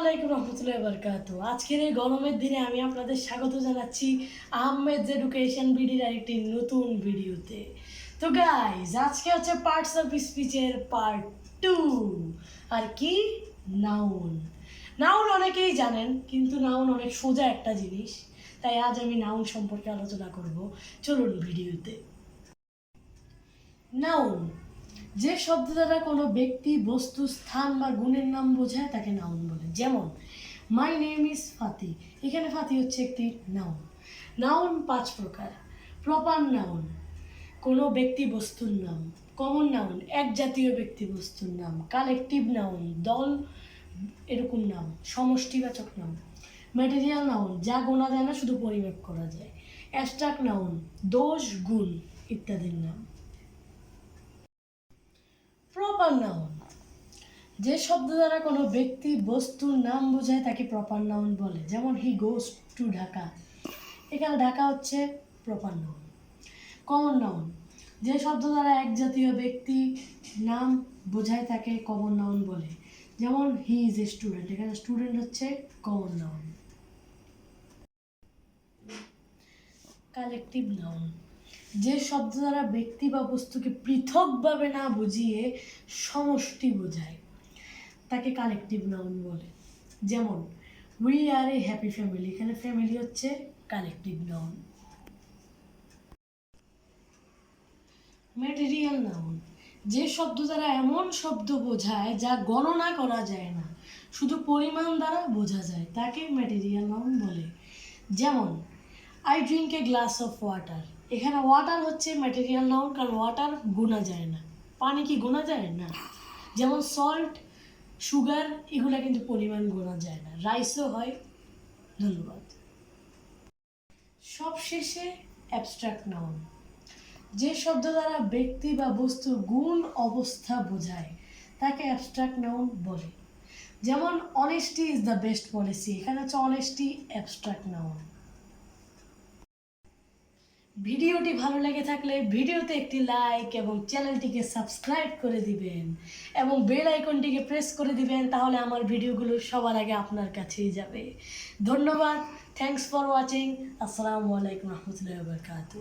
আলাইকুম রহমতুল্লাহ বরকাত আজকের এই গরমের দিনে আমি আপনাদের স্বাগত জানাচ্ছি আহমেদ এডুকেশন বিডির আরেকটি নতুন ভিডিওতে। তো গাইজ আজকে হচ্ছে পার্টস অফ স্পিচের পার্ট টু আর কি? নাউন নাউন অনেকেই জানেন, কিন্তু নাউন অনেক সোজা একটা জিনিস। তাই আজ আমি নাউন সম্পর্কে আলোচনা করব। চলুন ভিডিওতে। নাউন যে শব্দ দ্বারা কোনো ব্যক্তি, বস্তু, স্থান বা গুণের নাম বোঝায় তাকে নাউন বলে। যেমন মাই নেম ইজ ফাতি এখানে ফাতি হচ্ছে একটি নাউন নাউন পাঁচ প্রকার। প্রপার নাউন কোনো ব্যক্তি বস্তুর নাম। কমন নাউন এক জাতীয় ব্যক্তি বস্তুর নাম। কালেকটিভ নাউন দল, এরকম নাম। সমষ্টিবাচক নাম। ম্যাটেরিয়াল নাউন যা গোনা যায় না, শুধু পরিমাপ করা যায়। অ্যাস্ট্রাক্ট নাউন দোষ, গুণ ইত্যাদির নাম। প্রপার নাউন যে শব্দ দ্বারা কোনো ব্যক্তি বস্তুর নাম বোঝায় তাকে প্রপার নাউন বলে। যেমন হি গোস টু ঢাকা এখানে ঢাকা হচ্ছে প্রপার নাউন কমন নাউন যে শব্দ দ্বারা এক জাতীয় ব্যক্তি নাম বোঝায় তাকে কমন নাউন বলে। যেমন হি ইজ এ স্টুডেন্ট এখানে স্টুডেন্ট হচ্ছে কমন নাউন কালেকটিভ নাউন যে শব্দ দ্বারা ব্যক্তি বা বস্তুকে পৃথকভাবে না বুঝিয়ে সমষ্টি বোঝায়, তাকে কালেকটিভ নাউন বলে। যেমন we are a happy family এখানে ফ্যামিলি হচ্ছে কালেকটিভ নাউন ম্যাটেরিয়াল নাউন যে শব্দ দ্বারা এমন শব্দ বোঝায় যা গণনা করা যায় না, শুধু পরিমাণ দ্বারা বোঝা যায়, তাকে ম্যাটেরিয়াল নাউন বলে। যেমন I drink a glass of water এখানে ওয়াটার হচ্ছে ম্যাটেরিয়াল নাউন কারণ ওয়াটার গোনা যায় না। পানি কি গোনা যায়? না। যেমন সল্ট সুগার এগুলো কিন্তু পরিমাণ গোনা যায় না। রাইসও হয়। ধন্যবাদ। সবশেষে অ্যাবস্ট্রাক্ট নাউন যে শব্দ দ্বারা ব্যক্তি বা বস্তুর গুণ অবস্থা বোঝায়, তাকে অ্যাবস্ট্রাক্ট নাউন বলে। যেমন honesty is the best policy এখানে হচ্ছে অনেস্টি অ্যাবস্ট্রাক্ট নাউন ভিডিওটি ভালো লেগে থাকলে ভিডিওতে একটি লাইক এবং চ্যানেলটিকে সাবস্ক্রাইব করে দিবেন এবং বেল আইকনটিকে প্রেস করে দিবেন, তাহলে আমার ভিডিওগুলো সবার আগে আপনার কাছেই যাবে। ধন্যবাদ থ্যাংকস ফর ওয়াচিং আসসালামু আলাইকুম রহমতুল্লাহ বরকাতু